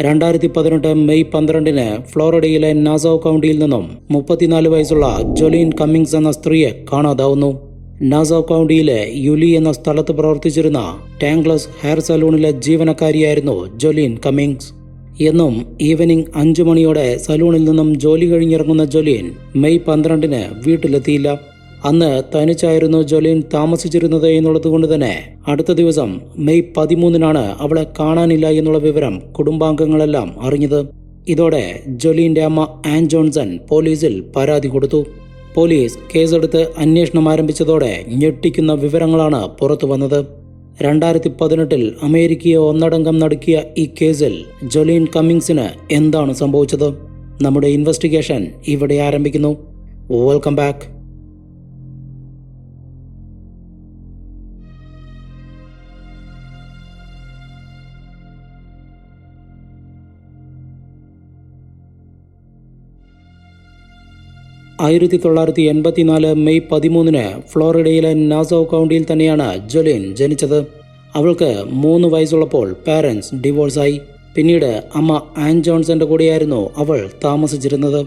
രണ്ടായിരത്തി പതിനെട്ട് മെയ് പന്ത്രണ്ടിന് ഫ്ലോറിഡയിലെ നാസോ കൗണ്ടിയിൽ നിന്നും മുപ്പത്തിനാല് വയസ്സുള്ള ജൊലീൻ കമ്മിങ്സ് എന്ന സ്ത്രീയെ കാണാതാവുന്നു. നാസോ കൗണ്ടിയിലെ യുലി എന്ന സ്ഥലത്ത് പ്രവർത്തിച്ചിരുന്ന ടാങ്ക്ലസ് ഹെയർ സലൂണിലെ ജീവനക്കാരിയായിരുന്നു ജൊലീൻ കമ്മിങ്സ്. എന്നും ഈവനിംഗ് അഞ്ചു മണിയോടെ സലൂണിൽ നിന്നും ജോലി കഴിഞ്ഞിറങ്ങുന്ന ജൊലീൻ മെയ് പന്ത്രണ്ടിന് വീട്ടിലെത്തിയില്ല. അന്ന് തനിച്ചായിരുന്നു ജൊലീൻ താമസിച്ചിരുന്നത് എന്നുള്ളത് കൊണ്ട് തന്നെ അടുത്ത ദിവസം മെയ് പതിമൂന്നിനാണ് അവളെ കാണാനില്ല എന്നുള്ള വിവരം കുടുംബാംഗങ്ങളെല്ലാം അറിഞ്ഞത്. ഇതോടെ ജൊലീന്റെ അമ്മ ആൻ ജോൺസൺ പോലീസിൽ പരാതി കൊടുത്തു. പോലീസ് കേസെടുത്ത് അന്വേഷണം ആരംഭിച്ചതോടെ ഞെട്ടിക്കുന്ന വിവരങ്ങളാണ് പുറത്തു വന്നത്. രണ്ടായിരത്തി പതിനെട്ടിൽ അമേരിക്കയെ ഒന്നടങ്കം നടക്കിയ ഈ കേസിൽ ജൊലീൻ കമ്മിങ്സിന് എന്താണ് സംഭവിച്ചത്? നമ്മുടെ ഇൻവെസ്റ്റിഗേഷൻ ഇവിടെ ആരംഭിക്കുന്നു. Welcome back. ആയിരത്തി തൊള്ളായിരത്തി എൺപത്തിനാല് മെയ് പതിമൂന്നിന് ഫ്ലോറിഡയിലെ നാസോ കൗണ്ടിയിൽ തന്നെയാണ് ജൊലിൻ ജനിച്ചത്. അവൾക്ക് മൂന്ന് വയസ്സുള്ളപ്പോൾ പാരൻസ് ഡിവോഴ്സായി പിന്നീട് അമ്മ ആൻ ജോൺസന്റെ കൂടെയായിരുന്നു അവൾ താമസിച്ചിരുന്നത്.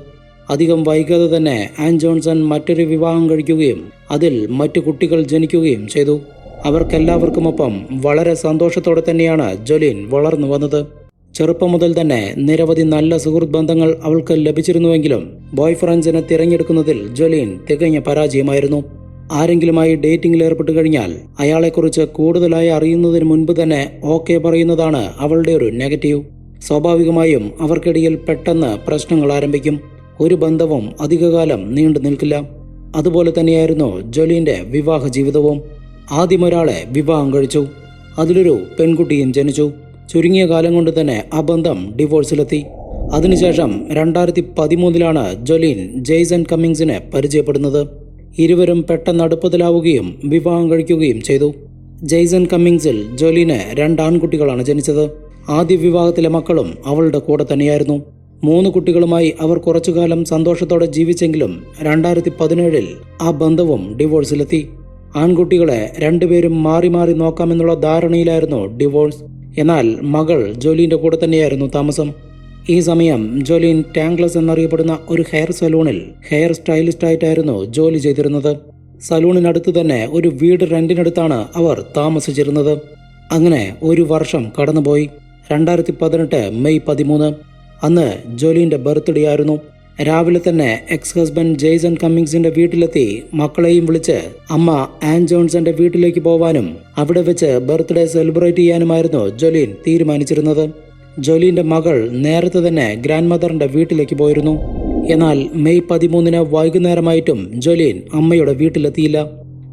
അധികം വൈകാതെ തന്നെ ആൻ ജോൺസൺ മറ്റൊരു വിവാഹം കഴിക്കുകയും അതിൽ മറ്റു കുട്ടികൾ ജനിക്കുകയും ചെയ്തു. അവർക്കെല്ലാവർക്കുമൊപ്പം വളരെ സന്തോഷത്തോടെ തന്നെയാണ് ജൊലിൻ വളർന്നു വന്നത്. ചെറുപ്പം മുതൽ തന്നെ നിരവധി നല്ല സുഹൃത്ത് ബന്ധങ്ങൾ അവൾക്ക് ലഭിച്ചിരുന്നുവെങ്കിലും ബോയ് ഫ്രണ്ട്സിനെ തിരഞ്ഞെടുക്കുന്നതിൽ ജൊലീൻ തികഞ്ഞ പരാജയമായിരുന്നു. ആരെങ്കിലുമായി ഡേറ്റിംഗിൽ ഏർപ്പെട്ടു കഴിഞ്ഞാൽ അയാളെക്കുറിച്ച് കൂടുതലായി അറിയുന്നതിന് മുൻപ് തന്നെ ഓക്കെ പറയുന്നതാണ് അവളുടെ ഒരു നെഗറ്റീവ്. സ്വാഭാവികമായും അവർക്കിടയിൽ പെട്ടെന്ന് പ്രശ്നങ്ങൾ ആരംഭിക്കും. ഒരു ബന്ധവും അധികകാലം നീണ്ടു നിൽക്കില്ല. അതുപോലെ തന്നെയായിരുന്നു ജൊലീന്റെ വിവാഹ ജീവിതവും. ആദ്യം ഒരാളെ വിവാഹം കഴിച്ചു. അതിലൊരു പെൺകുട്ടിയും ജനിച്ചു. ചുരുങ്ങിയ കാലം കൊണ്ട് തന്നെ ആ ബന്ധം ഡിവോഴ്സിലെത്തി. അതിനുശേഷം രണ്ടായിരത്തി പതിമൂന്നിലാണ് ജൊലീൻ ജെയ്സൺ കമ്മിങ്സിനെ പരിചയപ്പെടുന്നത്. ഇരുവരും പെട്ടെന്ന് അടുപ്പത്തിലാവുകയും വിവാഹം കഴിക്കുകയും ചെയ്തു. ജെയ്സൺ കമ്മിങ്സിൽ ജോലീന് രണ്ട് ആൺകുട്ടികളാണ് ജനിച്ചത്. ആദ്യ വിവാഹത്തിലെ മക്കളും അവളുടെ കൂടെ തന്നെയായിരുന്നു. മൂന്ന് കുട്ടികളുമായി അവർ കുറച്ചുകാലം സന്തോഷത്തോടെ ജീവിച്ചെങ്കിലും രണ്ടായിരത്തി പതിനേഴിൽ ആ ബന്ധവും ഡിവോഴ്സിലെത്തി. ആൺകുട്ടികളെ രണ്ടുപേരും മാറി മാറി നോക്കാമെന്നുള്ള ധാരണയിലായിരുന്നു ഡിവോഴ്സ്. എന്നാൽ മകൾ ജോലിന്റെ കൂടെ തന്നെയായിരുന്നു താമസം. ഈ സമയം ജോലിൻ ടാങ്ക്ലസ് എന്നറിയപ്പെടുന്ന ഒരു ഹെയർ സലൂണിൽ ഹെയർ സ്റ്റൈലിസ്റ്റായിട്ടായിരുന്നു ജോലി ചെയ്തിരുന്നത്. സലൂണിനടുത്ത് തന്നെ ഒരു വീട് റെന്റിനടുത്താണ് അവർ താമസിച്ചിരുന്നത്. അങ്ങനെ ഒരു വർഷം കടന്നുപോയി. രണ്ടായിരത്തി പതിനെട്ട് മെയ് പതിമൂന്ന്. അന്ന് ജോലിന്റെ ബർത്ത്ഡേ ആയിരുന്നു രാവിലെ തന്നെ എക്സ് ഹസ്ബൻഡ് ജെയ്സൺ കമ്മിങ്സിന്റെ വീട്ടിലെത്തി മക്കളെയും വിളിച്ച് അമ്മ ആൻ ജോൺസന്റെ വീട്ടിലേക്ക് പോവാനും അവിടെ വെച്ച് ബർത്ത്ഡേ സെലിബ്രേറ്റ് ചെയ്യാനുമായിരുന്നു ജൊലീൻ തീരുമാനിച്ചിരുന്നത്. ജൊലീന്റെ മകൾ നേരത്തെ തന്നെ ഗ്രാൻഡ് മദറിന്റെ വീട്ടിലേക്ക് പോയിരുന്നു. എന്നാൽ മെയ് പതിമൂന്നിന് വൈകുന്നേരമായിട്ടും ജൊലീൻ അമ്മയുടെ വീട്ടിലെത്തിയില്ല.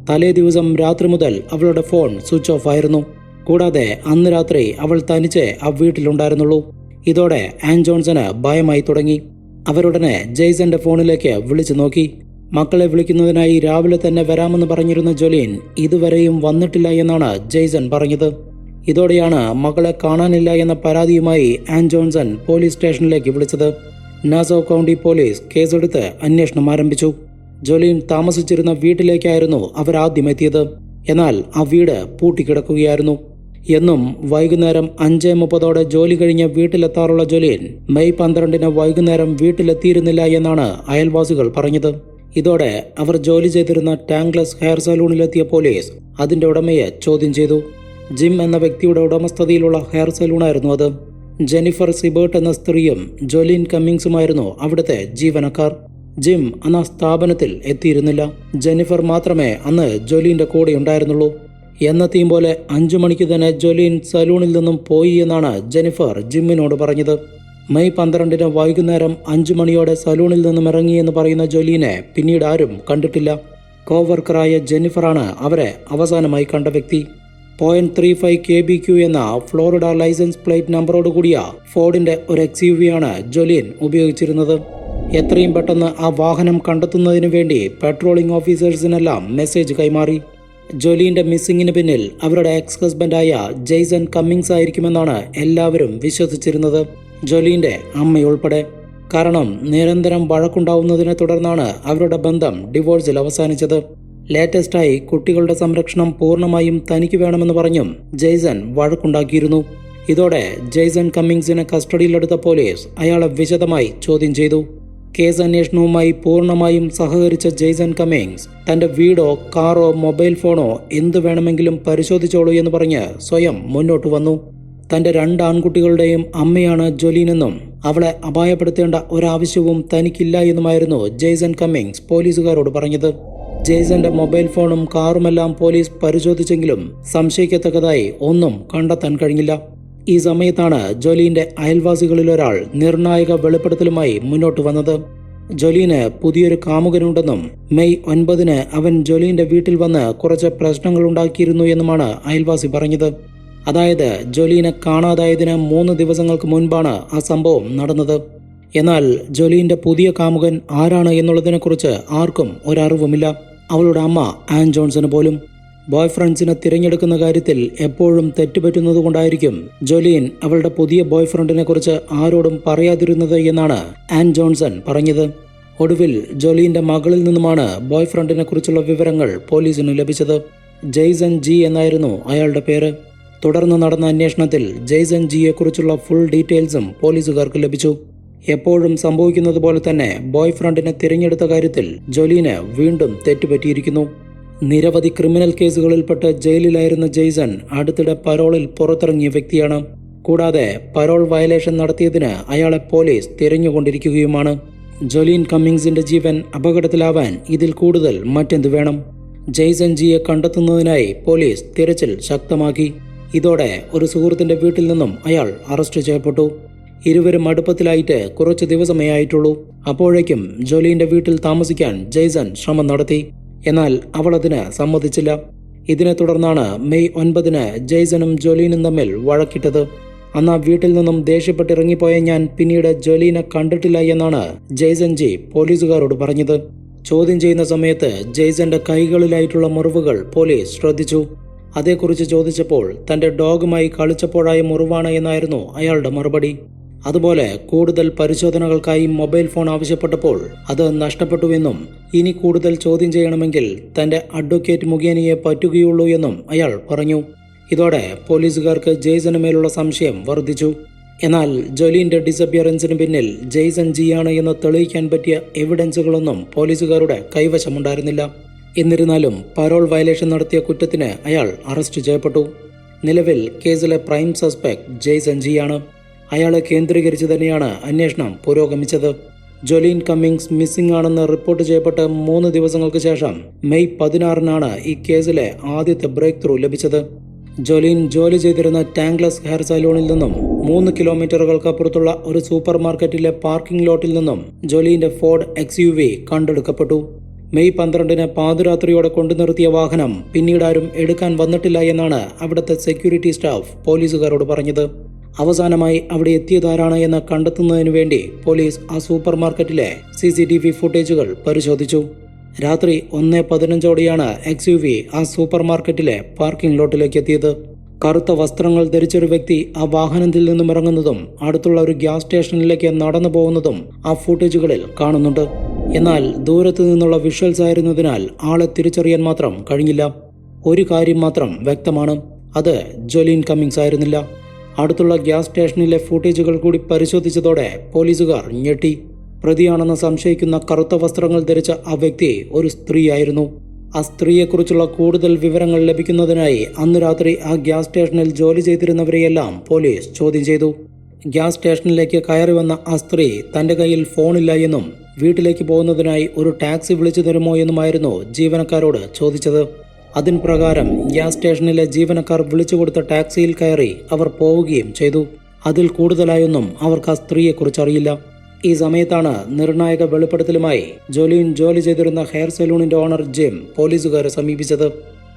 തലേ ദിവസം രാത്രി മുതൽ അവളുടെ ഫോൺ സ്വിച്ച് ഓഫ് ആയിരുന്നു. കൂടാതെ അന്ന് രാത്രി അവൾ തനിച്ച് ആ വീട്ടിലുണ്ടായിരുന്നുള്ളൂ. ഇതോടെ ആൻ ജോൺസന് ഭയമായി തുടങ്ങി. അവരുടനെ ജെയ്സന്റെ ഫോണിലേക്ക് വിളിച്ചു നോക്കി. മക്കളെ വിളിക്കുന്നതിനായി രാവിലെ തന്നെ വരാമെന്ന് പറഞ്ഞിരുന്ന ജൊലീൻ ഇതുവരെയും വന്നിട്ടില്ല എന്നാണ് ജെയ്സൺ പറഞ്ഞത്. ഇതോടെയാണ് മകളെ കാണാനില്ല എന്ന പരാതിയുമായി ആൻ ജോൺസൺ പോലീസ് സ്റ്റേഷനിലേക്ക് വിളിച്ചത്. നാസോ കൗണ്ടി പോലീസ് കേസെടുത്ത് അന്വേഷണം ആരംഭിച്ചു. ജൊലീൻ താമസിച്ചിരുന്ന വീട്ടിലേക്കായിരുന്നു അവർ ആദ്യം എത്തിയത്. എന്നാൽ ആ വീട് പൂട്ടിക്കിടക്കുകയായിരുന്നു. എന്നും വൈകുന്നേരം അഞ്ച് മുപ്പതോടെ ജോലി കഴിഞ്ഞ് വീട്ടിലെത്താറുള്ള ജൊലീൻ മെയ് പന്ത്രണ്ടിന് വൈകുന്നേരം വീട്ടിലെത്തിയിരുന്നില്ല എന്നാണ് അയൽവാസികൾ പറഞ്ഞത്. ഇതോടെ അവർ ജോലി ചെയ്തിരുന്ന ടാങ്ക്ലെസ് ഹെയർ സലൂണിലെത്തിയ പോലീസ് അതിന്റെ ഉടമയെ ചോദ്യം ചെയ്തു. ജിം എന്ന വ്യക്തിയുടെ ഉടമസ്ഥതയിലുള്ള ഹെയർ സലൂണായിരുന്നു അത്. ജെനിഫർ സിബേർട്ട് എന്ന സ്ത്രീയും ജോലിൻ കമ്മിങ്സുമായിരുന്നു അവിടുത്തെ ജീവനക്കാർ. ജിം അന്ന് സ്ഥാപനത്തിൽ എത്തിയിരുന്നില്ല. ജെനിഫർ മാത്രമേ അന്ന് ജോലിന്റെ കൂടെ ഉണ്ടായിരുന്നുള്ളൂ എന്നത്തെയും പോലെ അഞ്ചു മണിക്ക് തന്നെ ജോലിൻ സലൂണിൽ നിന്നും പോയി എന്നാണ് ജെനിഫർ ജിമ്മിനോട് പറഞ്ഞത്. മെയ് പന്ത്രണ്ടിന് വൈകുന്നേരം അഞ്ചു മണിയോടെ സലൂണിൽ നിന്നും ഇറങ്ങിയെന്ന് പറയുന്ന ജൊലീനെ പിന്നീട് ആരും കണ്ടിട്ടില്ല. കോവർക്കറായ ജെനിഫറാണ് അവരെ അവസാനമായി കണ്ട വ്യക്തി. Point three five K B Q എന്ന ഫ്ലോറിഡ ലൈസൻസ് പ്ലേറ്റ് നമ്പറോട് കൂടിയ ഫോർഡിന്റെ ഒരു എക്സ് യു വിയാണ് ജൊലിയൻ ഉപയോഗിച്ചിരുന്നത്. എത്രയും പെട്ടെന്ന് ആ വാഹനം കണ്ടെത്തുന്നതിന് വേണ്ടി പെട്രോളിംഗ് ഓഫീസേഴ്സിനെല്ലാം മെസ്സേജ് കൈമാറി. ജോലിന്റെ മിസ്സിങ്ങിന് പിന്നിൽ അവരുടെ എക്സ് ഹസ്ബൻഡായ ജെയ്സൺ കമ്മിങ്സ് ആയിരിക്കുമെന്നാണ് എല്ലാവരും വിശ്വസിച്ചിരുന്നത്. ജോലിന്റെ അമ്മയുൾപ്പെടെ കാരണം നിരന്തരം വഴക്കുണ്ടാവുന്നതിനെ തുടർന്നാണ് അവരുടെ ബന്ധം ഡിവോഴ്സിൽ അവസാനിച്ചത്. ലേറ്റസ്റ്റായി കുട്ടികളുടെ സംരക്ഷണം പൂർണമായും തനിക്ക് വേണമെന്ന് പറഞ്ഞും ജെയ്സൺ വഴക്കുണ്ടാക്കിയിരുന്നു. ഇതോടെ ജെയ്സൺ കമ്മിങ്സിനെ കസ്റ്റഡിയിലെടുത്ത പോലീസ് അയാളെ വിശദമായി ചോദ്യം ചെയ്തു. കേസ് അന്വേഷണവുമായി പൂർണമായും സഹകരിച്ച ജെയ്സൺ കമ്മിങ്സ് തന്റെ വീടോ കാറോ മൊബൈൽ ഫോണോ എന്ത് വേണമെങ്കിലും പരിശോധിച്ചോളൂ എന്ന് പറഞ്ഞ് സ്വയം മുന്നോട്ട് വന്നു. തന്റെ രണ്ട് ആൺകുട്ടികളുടെയും അമ്മയാണ് ജൊലീനെന്നും അവളെ അപായപ്പെടുത്തേണ്ട ഒരാവശ്യവും തനിക്കില്ല എന്നുമായിരുന്നു ജെയ്സൺ കമ്മിങ്സ് പോലീസുകാരോട് പറഞ്ഞത്. ജെയ്സന്റെ മൊബൈൽ ഫോണും കാറുമെല്ലാം പോലീസ് പരിശോധിച്ചെങ്കിലും സംശയിക്കത്തക്കതായി ഒന്നും കണ്ടെത്താൻ കഴിഞ്ഞില്ല. ഈ സമയത്താണ് ജോലീന്റെ അയൽവാസികളിലൊരാൾ നിർണായക വെളിപ്പെടുത്തലുമായി മുന്നോട്ട് വന്നത്. ജോലീന് പുതിയൊരു കാമുകനുണ്ടെന്നും മെയ് ഒൻപതിന് അവൻ ജോലീന്റെ വീട്ടിൽ വന്ന് കുറച്ച് പ്രശ്നങ്ങൾ ഉണ്ടാക്കിയിരുന്നു എന്നുമാണ് അയൽവാസി പറഞ്ഞത്. അതായത് ജോലീനെ കാണാതായതിന് മൂന്ന് ദിവസങ്ങൾക്ക് മുൻപാണ് ആ സംഭവം നടന്നത്. എന്നാൽ ജോലീന്റെ പുതിയ കാമുകൻ ആരാണ് എന്നുള്ളതിനെക്കുറിച്ച് ആർക്കും ഒരറിവുമില്ല. അവളുടെ അമ്മ ആൻ ജോൺസന് പോലും. ബോയ് ഫ്രണ്ട്സിനെ തിരഞ്ഞെടുക്കുന്ന കാര്യത്തിൽ എപ്പോഴും തെറ്റുപറ്റുന്നത് കൊണ്ടായിരിക്കും ജോലീൻ അവളുടെ പുതിയ ബോയ് ഫ്രണ്ടിനെ കുറിച്ച് ആരോടും പറയാതിരുന്നത് എന്നാണ് ആൻ ജോൺസൺ പറഞ്ഞത്. ഒടുവിൽ ജോലീന്റെ മകളിൽ നിന്നുമാണ് ബോയ് ഫ്രണ്ടിനെ കുറിച്ചുള്ള വിവരങ്ങൾ പോലീസിന് ലഭിച്ചത്. ജെയ്സൺ ജി എന്നായിരുന്നു അയാളുടെ പേര്. തുടർന്ന് നടന്ന അന്വേഷണത്തിൽ ജെയ്സൺ ജിയെക്കുറിച്ചുള്ള ഫുൾ ഡീറ്റെയിൽസും പോലീസുകാർക്ക് ലഭിച്ചു. എപ്പോഴും സംഭവിക്കുന്നത് പോലെ തന്നെ ബോയ് ഫ്രണ്ടിനെ തിരഞ്ഞെടുത്ത കാര്യത്തിൽ ജോലീന് വീണ്ടും തെറ്റുപറ്റിയിരിക്കുന്നു. നിരവധി ക്രിമിനൽ കേസുകളിൽപ്പെട്ട് ജയിലിലായിരുന്ന ജെയ്സൺ അടുത്തിടെ പരോളിൽ പുറത്തിറങ്ങിയ വ്യക്തിയാണ്. കൂടാതെ പരോൾ വയലേഷൻ നടത്തിയതിന് അയാളെ പോലീസ് തിരഞ്ഞുകൊണ്ടിരിക്കുകയുമാണ്. ജൊലീൻ കമ്മിങ്സിന്റെ ജീവൻ അപകടത്തിലാവാൻ ഇതിൽ കൂടുതൽ മറ്റെന്ത് വേണം? ജെയ്സൺ ജിയെ കണ്ടെത്തുന്നതിനായി പോലീസ് തിരച്ചിൽ ശക്തമാക്കി. ഇതോടെ ഒരു സുഹൃത്തിന്റെ വീട്ടിൽ നിന്നും അയാൾ അറസ്റ്റ് ചെയ്യപ്പെട്ടു. ഇരുവരും അടുപ്പത്തിലായിട്ട് കുറച്ച് ദിവസമേ ആയിട്ടുള്ളൂ. അപ്പോഴേക്കും ജോലീന്റെ വീട്ടിൽ താമസിക്കാൻ ജെയ്സൺ ശ്രമം നടത്തി. എന്നാൽ അവൾ അതിന് സമ്മതിച്ചില്ല. ഇതിനെ തുടർന്നാണ് മെയ് ഒൻപതിന് ജെയ്സനും ജോലീനും തമ്മിൽ വഴക്കിട്ടത്. അന്ന് ആ വീട്ടിൽ നിന്നും ദേഷ്യപ്പെട്ടിറങ്ങിപ്പോയ ഞാൻ പിന്നീട് ജോലീനെ കണ്ടിട്ടില്ല എന്നാണ് ജെയ്സൻ ജി പോലീസുകാരോട് പറഞ്ഞത്. ചോദ്യം ചെയ്യുന്ന സമയത്ത് ജെയ്സന്റെ കൈകളിലായിട്ടുള്ള മുറിവുകൾ പോലീസ് ശ്രദ്ധിച്ചു. അതേക്കുറിച്ച് ചോദിച്ചപ്പോൾ തന്റെ ഡോഗുമായി കളിച്ചപ്പോഴായ മുറിവാണ് എന്നായിരുന്നു അയാളുടെ മറുപടി. അതുപോലെ കൂടുതൽ പരിശോധനകൾക്കായി മൊബൈൽ ഫോൺ ആവശ്യപ്പെട്ടപ്പോൾ അത് നഷ്ടപ്പെട്ടുവെന്നും ഇനി കൂടുതൽ ചോദ്യം ചെയ്യണമെങ്കിൽ തന്റെ അഡ്വക്കേറ്റ് മുഖേനയെ പറ്റുകയുള്ളൂ എന്നും അയാൾ പറഞ്ഞു. ഇതോടെ പോലീസുകാർക്ക് ജെയ്സന് മേലുള്ള സംശയം വർദ്ധിച്ചു. എന്നാൽ ജോലീന്റെ ഡിസപ്പിയറൻസിന് പിന്നിൽ ജെയ്സൺ ജിയാണ് എന്ന് തെളിയിക്കാൻ പറ്റിയ എവിഡൻസുകളൊന്നും പോലീസുകാരുടെ കൈവശമുണ്ടായിരുന്നില്ല. എന്നിരുന്നാലും പരോൾ വയലേഷൻ നടത്തിയ കുറ്റത്തിന് അയാൾ അറസ്റ്റ് ചെയ്യപ്പെട്ടു. നിലവിൽ കേസിലെ പ്രൈം സസ്പെക്ട് ജെയ്സൺ ജിയാണ്. അയാളെ കേന്ദ്രീകരിച്ച് തന്നെയാണ് അന്വേഷണം പുരോഗമിച്ചത്. ജൊലീൻ കമ്മിങ്സ് മിസ്സിംഗ് ആണെന്ന് റിപ്പോർട്ട് ചെയ്യപ്പെട്ട മൂന്ന് ദിവസങ്ങൾക്ക് ശേഷം മെയ് പതിനാറിനാണ് ഈ കേസിലെ ആദ്യത്തെ ബ്രേക്ക് ത്രൂ ലഭിച്ചത്. ജൊലീൻ ജോലി ചെയ്തിരുന്ന ടാങ്ക്ലസ് ഹെയർ സലൂണിൽ നിന്നും മൂന്ന് കിലോമീറ്ററുകൾക്കപ്പുറത്തുള്ള ഒരു സൂപ്പർ മാർക്കറ്റിലെ പാർക്കിംഗ് ലോട്ടിൽ നിന്നും ജൊലീന്റെ ഫോർഡ് എക്സ് യു വി കണ്ടെടുക്കപ്പെട്ടു. മെയ് പന്ത്രണ്ടിന് പാതിരാത്രിയോടെ കൊണ്ടു നിർത്തിയ വാഹനം പിന്നീടാരും എടുക്കാൻ വന്നിട്ടില്ല എന്നാണ് അവിടുത്തെ സെക്യൂരിറ്റി സ്റ്റാഫ് പോലീസുകാരോട് പറഞ്ഞത്. അവസാനമായി അവിടെ എത്തിയതാരാണ് എന്ന് കണ്ടെത്തുന്നതിനു വേണ്ടി പോലീസ് ആ സൂപ്പർ മാർക്കറ്റിലെ സി സി ടി വി ഫുട്ടേജുകൾ പരിശോധിച്ചു. രാത്രി ഒന്ന് പതിനഞ്ചോടെയാണ് എക്സ് യു വി ആ സൂപ്പർ മാർക്കറ്റിലെ പാർക്കിംഗ് ലോട്ടിലേക്ക് എത്തിയത്. കറുത്ത വസ്ത്രങ്ങൾ ധരിച്ചൊരു വ്യക്തി ആ വാഹനത്തിൽ നിന്നും ഇറങ്ങുന്നതും അടുത്തുള്ള ഒരു ഗ്യാസ് സ്റ്റേഷനിലേക്ക് നടന്നു പോകുന്നതും ആ ഫുട്ടേജുകളിൽ കാണുന്നുണ്ട്. എന്നാൽ ദൂരത്തു നിന്നുള്ള വിഷ്വൽസ് ആയിരുന്നതിനാൽ ആളെ തിരിച്ചറിയാൻ മാത്രം കഴിഞ്ഞില്ല. ഒരു കാര്യം മാത്രം വ്യക്തമാണ്. അത് ജൊലിൻ കമ്മിങ്സ് ആയിരുന്നില്ല. അടുത്തുള്ള ഗ്യാസ് സ്റ്റേഷനിലെ ഫുട്ടേജുകൾ കൂടി പരിശോധിച്ചതോടെ പോലീസുകാർ ഞെട്ടി. പ്രതിയാണെന്ന് സംശയിക്കുന്ന കറുത്ത വസ്ത്രങ്ങൾ ധരിച്ച ആ വ്യക്തി ഒരു സ്ത്രീയായിരുന്നു. ആ സ്ത്രീയെക്കുറിച്ചുള്ള കൂടുതൽ വിവരങ്ങൾ ലഭിക്കുന്നതിനായി അന്ന് രാത്രി ആ ഗ്യാസ് സ്റ്റേഷനിൽ ജോലി ചെയ്തിരുന്നവരെയെല്ലാം പോലീസ് ചോദ്യം ചെയ്തു. ഗ്യാസ് സ്റ്റേഷനിലേക്ക് കയറി വന്ന ആ സ്ത്രീ തന്റെ കയ്യിൽ ഫോണില്ല എന്നും വീട്ടിലേക്ക് പോകുന്നതിനായി ഒരു ടാക്സി വിളിച്ചു തരുമോ എന്നുമായിരുന്നു ജീവനക്കാരോട് ചോദിച്ചത്. അതിൻ പ്രകാരം ഗ്യാസ് സ്റ്റേഷനിലെ ജീവനക്കാർ വിളിച്ചു കൊടുത്ത ടാക്സിയിൽ കയറി അവർ പോവുകയും ചെയ്തു. അതിൽ കൂടുതലായൊന്നും അവർക്ക് ആ സ്ത്രീയെക്കുറിച്ച് അറിയില്ല. ഈ സമയത്താണ് നിർണായക വെളിപ്പെടുത്തലുമായി ജോലീൻ ജോലി ചെയ്തിരുന്ന ഹെയർ സലൂണിന്റെ ഓണർ ജിം പോലീസുകാരെ സമീപിച്ചത്.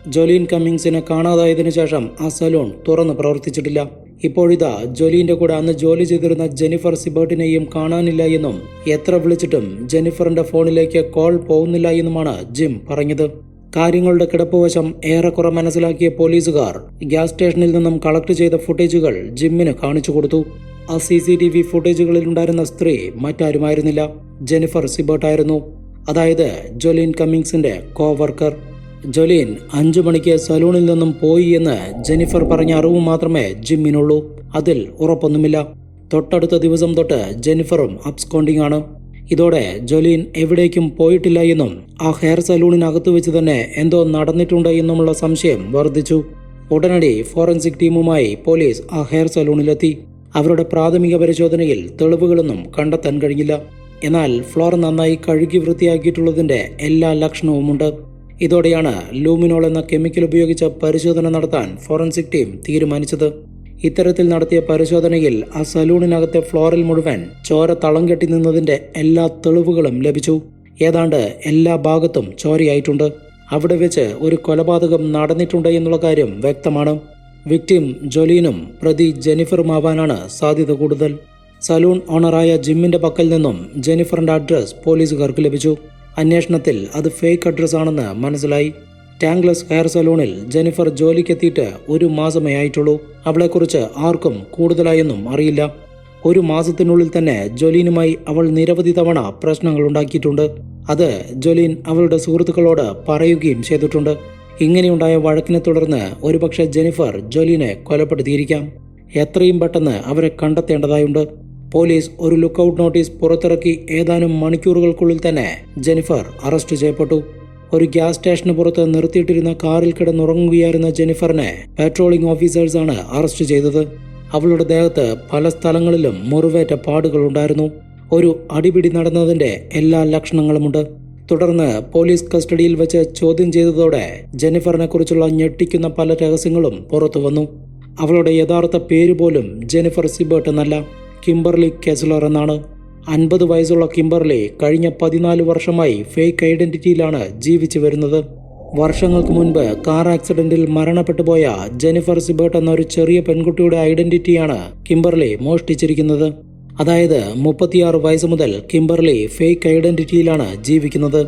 ജോലീൻ കമ്മിങ്സിനെ കാണാതായതിനു ശേഷം ആ സലൂൺ തുറന്ന് പ്രവർത്തിച്ചിട്ടില്ല. ഇപ്പോഴിതാ ജോലീന്റെ കൂടെ അന്ന് ജോലി ചെയ്തിരുന്ന ജെനിഫർ സിബേർട്ടിനെയും കാണാനില്ല എന്നും എത്ര വിളിച്ചിട്ടും ജെനിഫറിന്റെ ഫോണിലേക്ക് കോൾ പോകുന്നില്ല എന്നുമാണ് ജിം പറഞ്ഞത്. കാര്യങ്ങളുടെ കിടപ്പുവശം ഏറെക്കുറെ മനസ്സിലാക്കിയ പോലീസുകാർ ഗ്യാസ് സ്റ്റേഷനിൽ നിന്നും കളക്ട് ചെയ്ത ഫുട്ടേജുകൾ ജിമ്മിന് കാണിച്ചു കൊടുത്തു. ആ സി സി ടി വി ഫുട്ടേജുകളിൽ ഉണ്ടായിരുന്ന സ്ത്രീ മറ്റാരുമായിരുന്നില്ല. ജെനിഫർ സിബർട്ടായിരുന്നു അതായത് ജൊലീൻ കമ്മിങ്സിന്റെ കോവർക്കർ. ജൊലീൻ അഞ്ചു മണിക്ക് സലൂണിൽ നിന്നും പോയി എന്ന് ജെനിഫർ പറഞ്ഞ അറിവ് മാത്രമേ ജിമ്മിനുള്ളൂ. അതിൽ ഉറപ്പൊന്നുമില്ല. തൊട്ടടുത്ത ദിവസം തൊട്ട് ജെനിഫറും അബ്സ്കോണ്ടിങ് ആണ്. ഇതോടെ ജൊലീൻ എവിടേക്കും പോയിട്ടില്ല എന്നും ആ ഹെയർ സലൂണിനകത്ത് വെച്ച് തന്നെ എന്തോ നടന്നിട്ടുണ്ട് എന്നുമുള്ള സംശയം വർദ്ധിച്ചു. ഉടനടി ഫോറൻസിക് ടീമുമായി പോലീസ് ആ ഹെയർ സലൂണിലെത്തി. അവരുടെ പ്രാഥമിക പരിശോധനയിൽ തെളിവുകളൊന്നും കണ്ടെത്താൻ കഴിഞ്ഞില്ല. എന്നാൽ ഫ്ലോർ നന്നായി കഴുകി വൃത്തിയാക്കിയിട്ടുള്ളതിന്റെ എല്ലാ ലക്ഷണവുമുണ്ട്. ഇതോടെയാണ് ലൂമിനോൾ എന്ന കെമിക്കൽ ഉപയോഗിച്ച പരിശോധന നടത്താൻ ഫോറൻസിക് ടീം തീരുമാനിച്ചത്. ഇത്തരത്തിൽ നടത്തിയ പരിശോധനയിൽ ആ സലൂണിനകത്തെ ഫ്ലോറിൽ മുഴുവൻ ചോര തളം കെട്ടി നിന്നതിന്റെ എല്ലാ തെളിവുകളും ലഭിച്ചു. ഏതാണ്ട് എല്ലാ ഭാഗത്തും ചോരയായിട്ടുണ്ട്. അവിടെ വെച്ച് ഒരു കൊലപാതകം നടന്നിട്ടുണ്ട് എന്നുള്ള കാര്യം വ്യക്തമാണ്. വിക്ടിം ജൊലീനും പ്രതി ജെനിഫറുമാവാനാണ് സാധ്യത കൂടുതൽ. സലൂൺ ഓണറായ ജിമ്മിന്റെ പക്കൽ നിന്നും ജെനിഫറിന്റെ അഡ്രസ് പോലീസുകാർക്ക് ലഭിച്ചു. അന്വേഷണത്തിൽ അത് ഫേക്ക് അഡ്രസ് ആണെന്ന് മനസ്സിലായി. ടാങ്ക്ലസ് ഹെയർ സലൂണിൽ ജെനിഫർ ജോലിക്കെത്തിയിട്ട് ഒരു മാസമേ ആയിട്ടുള്ളൂ. അവളെക്കുറിച്ച് ആർക്കും കൂടുതലായൊന്നും അറിയില്ല. ഒരു മാസത്തിനുള്ളിൽ തന്നെ ജൊലീനുമായി അവൾ നിരവധി തവണ പ്രശ്നങ്ങൾ ഉണ്ടാക്കിയിട്ടുണ്ട്. അത് ജൊലീൻ അവളുടെ സുഹൃത്തുക്കളോട് പറയുകയും ചെയ്തിട്ടുണ്ട്. ഇങ്ങനെയുണ്ടായ വഴക്കിനെ തുടർന്ന് ഒരുപക്ഷെ ജെനിഫർ ജൊലീനെ കൊലപ്പെടുത്തിയിരിക്കാം. എത്രയും പെട്ടെന്ന് അവരെ കണ്ടെത്തേണ്ടതായുണ്ട്. പോലീസ് ഒരു ലുക്കൌട്ട് നോട്ടീസ് പുറത്തിറക്കി ഏതാനും മണിക്കൂറുകൾക്കുള്ളിൽ തന്നെ ജെനിഫർ അറസ്റ്റ് ചെയ്യപ്പെട്ടു. ഒരു ഗ്യാസ് സ്റ്റേഷന് പുറത്ത് നിർത്തിയിട്ടിരുന്ന കാറിൽ കിടന്നുറങ്ങുകയായിരുന്ന ജെനിഫറിനെ പാട്രോളിംഗ് ഓഫീസേഴ്സാണ് അറസ്റ്റ് ചെയ്തത്. അവളുടെ ദേഹത്ത് പല സ്ഥലങ്ങളിലും മുറിവേറ്റ പാടുകളുണ്ടായിരുന്നു ഒരു അടിപിടി നടന്നതിന്റെ എല്ലാ ലക്ഷണങ്ങളുമുണ്ട്. തുടർന്ന് പോലീസ് കസ്റ്റഡിയിൽ വെച്ച് ചോദ്യം ചെയ്തതോടെ ജെനിഫറിനെ കുറിച്ചുള്ള ഞെട്ടിക്കുന്ന പല രഹസ്യങ്ങളും പുറത്തു വന്നു. അവളുടെ യഥാർത്ഥ പേര് പോലും ജെനിഫർ സിബേർട്ട് എന്നല്ല കിംബർലി കെസ്ലർ എന്നാണ്. അൻപത് വയസ്സുള്ള കിംബർലി കഴിഞ്ഞ പതിനാല് വർഷമായി ഫേക്ക് ഐഡന്റിറ്റിയിലാണ് ജീവിച്ചു വരുന്നത്. വർഷങ്ങൾക്ക് മുൻപ് കാർ ആക്സിഡന്റിൽ മരണപ്പെട്ടു പോയ ജെനിഫർ സിബേർട്ട് എന്ന ഒരു ചെറിയ പെൺകുട്ടിയുടെ ഐഡന്റിറ്റിയാണ് കിംബർലി മോഷ്ടിച്ചിരിക്കുന്നത്. അതായത് മുപ്പത്തിയാറ് വയസ്സ് മുതൽ കിംബർലി ഫേക്ക് ഐഡന്റിറ്റിയിലാണ് ജീവിക്കുന്നത്.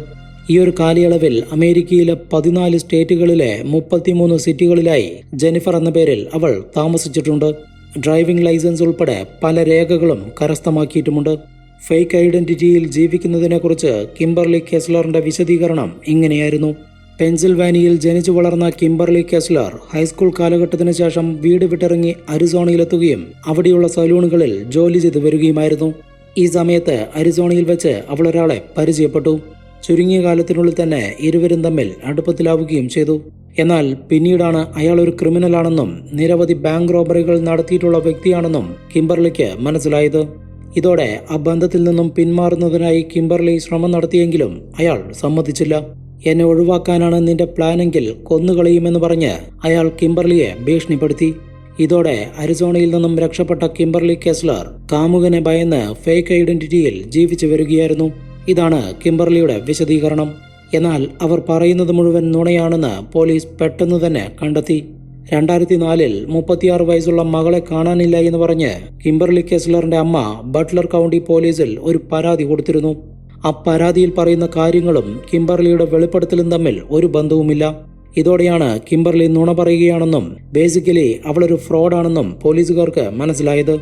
ഈ ഒരു കാലയളവിൽ അമേരിക്കയിലെ പതിനാല് സ്റ്റേറ്റുകളിലെ മുപ്പത്തിമൂന്ന് സിറ്റികളിലായി ജെനിഫർ എന്ന പേരിൽ അവൾ താമസിച്ചിട്ടുണ്ട്. ഡ്രൈവിംഗ് ലൈസൻസ് ഉൾപ്പെടെ പല രേഖകളും കരസ്ഥമാക്കിയിട്ടുമുണ്ട്. ഫേക്ക് ഐഡന്റിറ്റിയിൽ ജീവിക്കുന്നതിനെക്കുറിച്ച് കിംബർലി കെസ്ലറിന്റെ വിശദീകരണം ഇങ്ങനെയായിരുന്നു. പെൻസിൽവാനിയയിൽ ജനിച്ചു വളർന്ന കിംബർലി കെസ്ലർ ഹൈസ്കൂൾ കാലഘട്ടത്തിന് ശേഷം വീട് വിട്ടിറങ്ങി അരിസോണയിലെത്തുകയും അവിടെയുള്ള സലൂണുകളിൽ ജോലി ചെയ്തു വരികയുമായിരുന്നു. ഈ സമയത്ത് അരിസോണയിൽ വെച്ച് അവൾ ഒരാളെ പരിചയപ്പെട്ടു. ചുരുങ്ങിയ കാലത്തിനുള്ളിൽ തന്നെ ഇരുവരും തമ്മിൽ അടുപ്പത്തിലാവുകയും ചെയ്തു. എന്നാൽ പിന്നീടാണ് അയാൾ ഒരു ക്രിമിനലാണെന്നും നിരവധി ബാങ്ക് റോബറികൾ നടത്തിയിട്ടുള്ള വ്യക്തിയാണെന്നും കിംബർലിക്ക് മനസ്സിലായത്. ഇതോടെ ആ ബന്ധത്തിൽ നിന്നും പിന്മാറുന്നതിനായി കിംബർലി ശ്രമം നടത്തിയെങ്കിലും അയാൾ സമ്മതിച്ചില്ല. എന്നെ ഒഴിവാക്കാനാണ് നിന്റെ പ്ലാനെങ്കിൽ കൊന്നുകളയുമെന്ന് പറഞ്ഞ് അയാൾ കിംബർലിയെ ഭീഷണിപ്പെടുത്തി. ഇതോടെ അരിസോണയിൽ നിന്നും രക്ഷപ്പെട്ട കിംബർലി കെസ്ലർ കാമുകനെ ഭയന്ന് ഫേക്ക് ഐഡന്റിറ്റിയിൽ ജീവിച്ചു വരികയായിരുന്നു. ഇതാണ് കിംബർലിയുടെ വിശദീകരണം. എന്നാൽ അവർ പറയുന്നത് മുഴുവൻ നുണയാണെന്ന് പോലീസ് പെട്ടെന്ന് തന്നെ കണ്ടെത്തി. രണ്ടായിരത്തി നാലിൽ മുപ്പത്തിയാറ് വയസ്സുള്ള മകളെ കാണാനില്ല എന്ന് പറഞ്ഞ് കിംബർലി കെസ്ലറിന്റെ അമ്മ ബട്ട്ലർ കൗണ്ടി പോലീസിൽ ഒരു പരാതി കൊടുത്തിരുന്നു. ആ പരാതിയിൽ പറയുന്ന കാര്യങ്ങളും കിംബർലിയുടെ വെളിപ്പെടുത്തലും തമ്മിൽ ഒരു ബന്ധവുമില്ല. ഇതോടെയാണ് കിംബർലി നുണ പറയുകയാണെന്നും ബേസിക്കലി അവളൊരു ഫ്രോഡാണെന്നും പോലീസുകാർക്ക് മനസ്സിലായത്.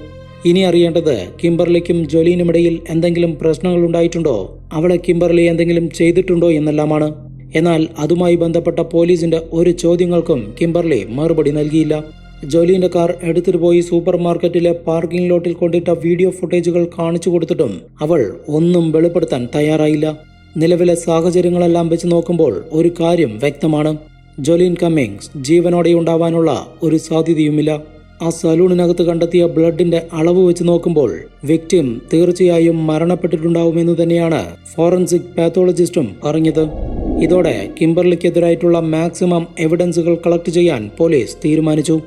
ഇനി അറിയേണ്ടത് കിംബർലിക്കും ജോലീനുമിടയിൽ എന്തെങ്കിലും പ്രശ്നങ്ങൾ ഉണ്ടായിട്ടുണ്ടോ? അവളെ കിംബർലി എന്തെങ്കിലും ചെയ്തിട്ടുണ്ടോ എന്നെല്ലാമാണ്. എന്നാൽ അതുമായി ബന്ധപ്പെട്ട പോലീസിന്റെ ഒരു ചോദ്യങ്ങൾക്കും കിംബർലി മറുപടി നൽകിയില്ല. ജോലിന്റെ കാർ എടുത്തിട്ട് പോയി സൂപ്പർ മാർക്കറ്റിലെ പാർക്കിംഗ് ലോട്ടിൽ കൊണ്ടിട്ട വീഡിയോ ഫുട്ടേജുകൾ കാണിച്ചു കൊടുത്തിട്ടും അവൾ ഒന്നും വെളിപ്പെടുത്താൻ തയ്യാറായില്ല. നിലവിലെ സാഹചര്യങ്ങളെല്ലാം വെച്ച് നോക്കുമ്പോൾ ഒരു കാര്യം വ്യക്തമാണ്. ജോലിൻ കമ്മിങ്സ് ജീവനോടെ ഉണ്ടാവാനുള്ള ഒരു സാധ്യതയുമില്ല. ആ സലൂണിനകത്ത് കണ്ടെത്തിയ ബ്ലഡിന്റെ അളവ് വെച്ച് നോക്കുമ്പോൾ വിക്ടിം തീർച്ചയായും മരണപ്പെട്ടിട്ടുണ്ടാവുമെന്ന് തന്നെയാണ് ഫോറൻസിക് പാത്തോളജിസ്റ്റും പറഞ്ഞത്. ഇതോടെ കിംബർലിക്കെതിരായിട്ടുള്ള മാക്സിമം എവിഡൻസുകൾ കളക്ട് ചെയ്യാൻ പോലീസ് തീരുമാനിച്ചു.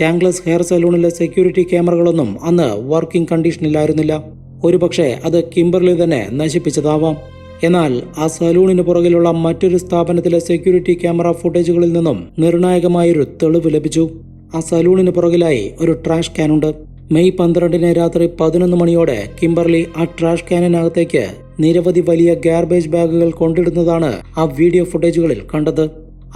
ടാങ്ക്ലസ് ഹെയർ സലൂണിലെ സെക്യൂരിറ്റി ക്യാമറകളൊന്നും അന്ന് വർക്കിംഗ് കണ്ടീഷനിലായിരുന്നില്ല. ഒരുപക്ഷെ അത് കിംബർലി തന്നെ നശിപ്പിച്ചതാവാം. എന്നാൽ ആ സലൂണിന് പുറകിലുള്ള മറ്റൊരു സ്ഥാപനത്തിലെ സെക്യൂരിറ്റി ക്യാമറ ഫുട്ടേജുകളിൽ നിന്നും നിർണായകമായൊരു തെളിവ് ലഭിച്ചു. ആ സലൂണിന് പുറകിലായി ഒരു ട്രാഷ് ക്യാനുണ്ട്. മെയ് പന്ത്രണ്ടിന് രാത്രി പതിനൊന്ന് മണിയോടെ കിംബർലി ആ ട്രാഷ് ക്യാനിനകത്തേക്ക് നിരവധി വലിയ ഗാർബേജ് ബാഗുകൾ കൊണ്ടിടുന്നതാണ് ആ വീഡിയോ ഫുട്ടേജുകളിൽ കണ്ടത്.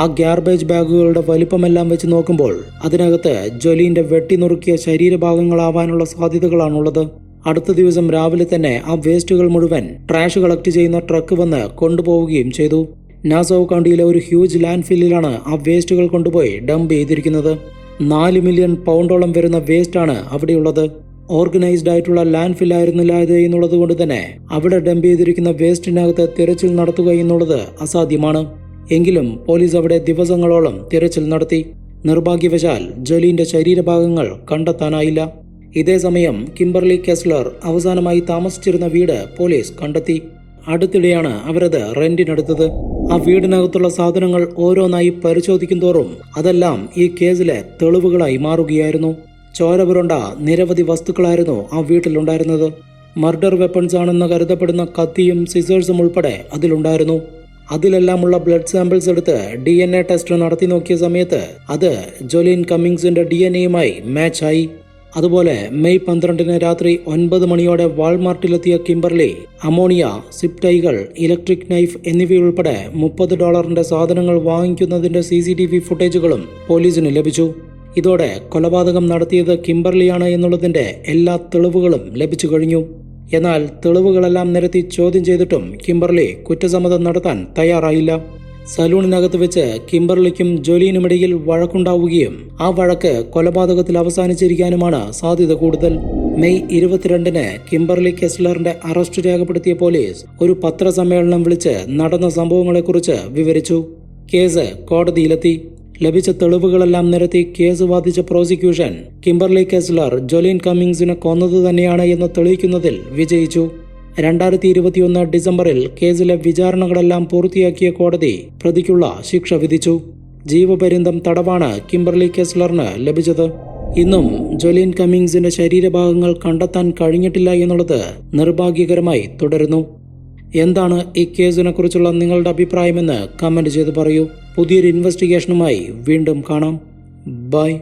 ആ ഗാർബേജ് ബാഗുകളുടെ വലിപ്പമെല്ലാം വെച്ച് നോക്കുമ്പോൾ അതിനകത്ത് ജൊലീന്റെ വെട്ടിനുറുക്കിയ ശരീരഭാഗങ്ങളാവാനുള്ള സാധ്യതകളാണുള്ളത്. അടുത്ത ദിവസം രാവിലെ തന്നെ ആ വേസ്റ്റുകൾ മുഴുവൻ ട്രാഷ് കളക്ട് ചെയ്യുന്ന ട്രക്ക് വന്ന് കൊണ്ടുപോവുകയും ചെയ്തു. നാസോ കൗണ്ടിയിലെ ഒരു ഹ്യൂജ് ലാൻഡ് ഫില്ലിലാണ് ആ വേസ്റ്റുകൾ കൊണ്ടുപോയി ഡംപ് ചെയ്തിരിക്കുന്നത്. നാല് മില്യൺ പൗണ്ടോളം വരുന്ന വേസ്റ്റാണ് അവിടെയുള്ളത്. ഓർഗനൈസ്ഡ് ആയിട്ടുള്ള ലാൻഡ് ഫിൽ ആയിരുന്നില്ല ഇത് എന്നുള്ളത് കൊണ്ട് തന്നെ അവിടെ ഡംപ് ചെയ്തിരിക്കുന്ന വേസ്റ്റിനകത്ത് തിരച്ചിൽ നടത്തുക എന്നുള്ളത് അസാധ്യമാണ്. എങ്കിലും പോലീസ് അവിടെ ദിവസങ്ങളോളം തിരച്ചിൽ നടത്തി. നിർഭാഗ്യവശാൽ ജോലിന്റെ ശരീരഭാഗങ്ങൾ കണ്ടെത്താനായില്ല. ഇതേസമയം കിംബർലി കെസ്ലർ അവസാനമായി താമസിച്ചിരുന്ന വീട് പോലീസ് കണ്ടെത്തി. അടുത്തിടെയാണ് അവരത് റെന്റിനെടുത്തത്. ആ വീടിനകത്തുള്ള സാധനങ്ങൾ ഓരോന്നായി പരിശോധിക്കും തോറും അതെല്ലാം ഈ കേസിലെ തെളിവുകളായി മാറുകയായിരുന്നു. ചോരപുരണ്ട നിരവധി വസ്തുക്കളായിരുന്നു ആ വീട്ടിലുണ്ടായിരുന്നത്. മർഡർ വെപ്പൺസ് ആണെന്ന് കരുതപ്പെടുന്ന കത്തിയും സിസേഴ്സും ഉൾപ്പെടെ അതിലുണ്ടായിരുന്നു. അതിലെല്ലാമുള്ള ബ്ലഡ് സാമ്പിൾസ് എടുത്ത് ഡി എൻ എ ടെസ്റ്റ് നടത്തി നോക്കിയ സമയത്ത് അത് ജോലിൻ കമ്മിങ്സിന്റെ ഡി എൻ എയുമായി മാച്ചായി അതുപോലെ മെയ് പന്ത്രണ്ടിന് രാത്രി ഒൻപത് മണിയോടെ വാൾമാർട്ടിലെത്തിയ കിംബർലി അമോണിയ സിപ്റ്റൈകൾ ഇലക്ട്രിക് നൈഫ് എന്നിവയുൾപ്പെടെ മുപ്പത് ഡോളറിന്റെ സാധനങ്ങൾ വാങ്ങിക്കുന്നതിന്റെ സി സി ടി വി ഫുട്ടേജുകളും പോലീസിന് ലഭിച്ചു. ഇതോടെ കൊലപാതകം നടത്തിയത് കിംബർലിയാണ് എന്നുള്ളതിന്റെ എല്ലാ തെളിവുകളും ലഭിച്ചു കഴിഞ്ഞു. എന്നാൽ തെളിവുകളെല്ലാം നിരത്തി ചോദ്യം ചെയ്തിട്ടും കിംബർലി കുറ്റസമ്മതം നടത്താൻ തയ്യാറായില്ല. സലൂണിനകത്ത് വെച്ച് കിംബർലിക്കും ജോലിയിനുമിടയിൽ വഴക്കുണ്ടാവുകയും ആ വഴക്ക് കൊലപാതകത്തിൽ അവസാനിച്ചിരിക്കാനുമാണ് സാധ്യത കൂടുതൽ. മെയ് ഇരുപത്തിരണ്ടിന് കിംബർലി കെസ്ലറിന്റെ അറസ്റ്റ് രേഖപ്പെടുത്തിയ പോലീസ് ഒരു പത്രസമ്മേളനം വിളിച്ച് നടന്ന സംഭവങ്ങളെക്കുറിച്ച് വിവരിച്ചു. കേസ് കോടതിയിലെത്തി. ലഭിച്ച തെളിവുകളെല്ലാം നിരത്തി കേസ് വാദിച്ച പ്രോസിക്യൂഷൻ കിംബർലി കെസ്ലർ ജൊലിൻ കമ്മിങ്സിനെ കൊന്നത് തന്നെയാണ് എന്ന് തെളിയിക്കുന്നതിൽ വിജയിച്ചു. രണ്ടായിരത്തി ഇരുപത്തിയൊന്ന് ഡിസംബറിൽ കേസിലെ വിചാരണകളെല്ലാം പൂർത്തിയാക്കിയ കോടതി പ്രതിക്കുള്ള ശിക്ഷ വിധിച്ചു. ജീവപര്യന്തം തടവാണ് കിംബർലി കെസ്ലറിന് ലഭിച്ചത്. ഇന്നും ജൊലിൻ കമ്മിങ്സിന്റെ ശരീരഭാഗങ്ങൾ കണ്ടെത്താൻ കഴിഞ്ഞിട്ടില്ല എന്നുള്ളത് നിർഭാഗ്യകരമായി തുടരുന്നു. എന്താണ് ഈ കേസിനെ കുറിച്ചുള്ള നിങ്ങളുടെ അഭിപ്രായമെന്ന് കമന്റ് ചെയ്ത് പറയൂ. പുതിയൊരു ഇൻവെസ്റ്റിഗേഷനുമായി വീണ്ടും കാണാം. ബൈ.